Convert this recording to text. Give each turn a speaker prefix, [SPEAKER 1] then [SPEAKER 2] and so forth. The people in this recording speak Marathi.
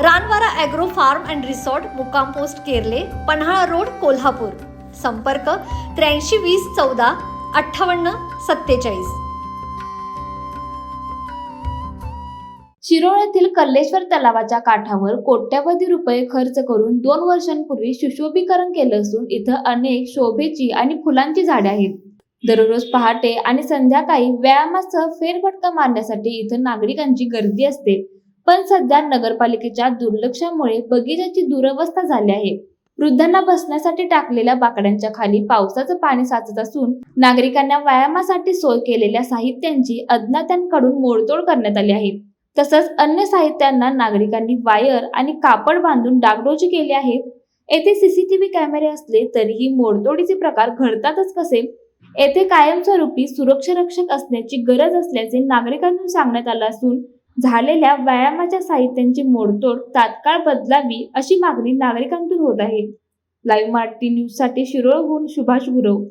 [SPEAKER 1] Ranvara agro farm and resort मुक्काम पोस्ट केरले पन्हाळा रोड कोल्हापूर. संपर्क त्र्याऐंशी वीस चौदा अठ्ठावन्न सत्तेचाळीस.
[SPEAKER 2] शिरोळ्यातील कल्लेश्वर तलावाच्या काठावर कोट्यवधी रुपये खर्च करून दोन वर्षांपूर्वी सुशोभीकरण केलं असून इथं अनेक शोभेची आणि फुलांची झाडे आहेत. दररोज पहाटे आणि संध्याकाळी व्यायामासह फेरफटका मारण्यासाठी इथं नागरिकांची गर्दी असते. पण सध्या नगरपालिकेच्या दुर्लक्षामुळे बगीचाची दुरवस्था झाली आहे. वृद्धांना बसण्यासाठी टाकलेल्या बाकड्यांच्या खाली पावसाचं पाणी साचत असून नागरिकांना व्यायामासाठी सोय केलेल्या साहित्यांची अज्ञात्यांकडून मोडतोड करण्यात आली आहे. तसंच अन्य साहित्यांना नागरिकांनी वायर आणि कापड बांधून डागडोजी केली आहे. येथे सीसीटीव्ही कॅमेरे असले तरीही मोडतोडीचे प्रकार घडतातच कसे? येथे कायमस्वरूपी सुरक्षा रक्षक असण्याची गरज असल्याचे नागरिकांना सांगण्यात आलं असून झालेल्या व्यायामाच्या साहित्यांची मोडतोड तात्काळ बदलावी अशी मागणी नागरिकांतून होत आहे. लाईव्ह मराठी न्यूजसाठी शिरोळहून सुभाष गुरव.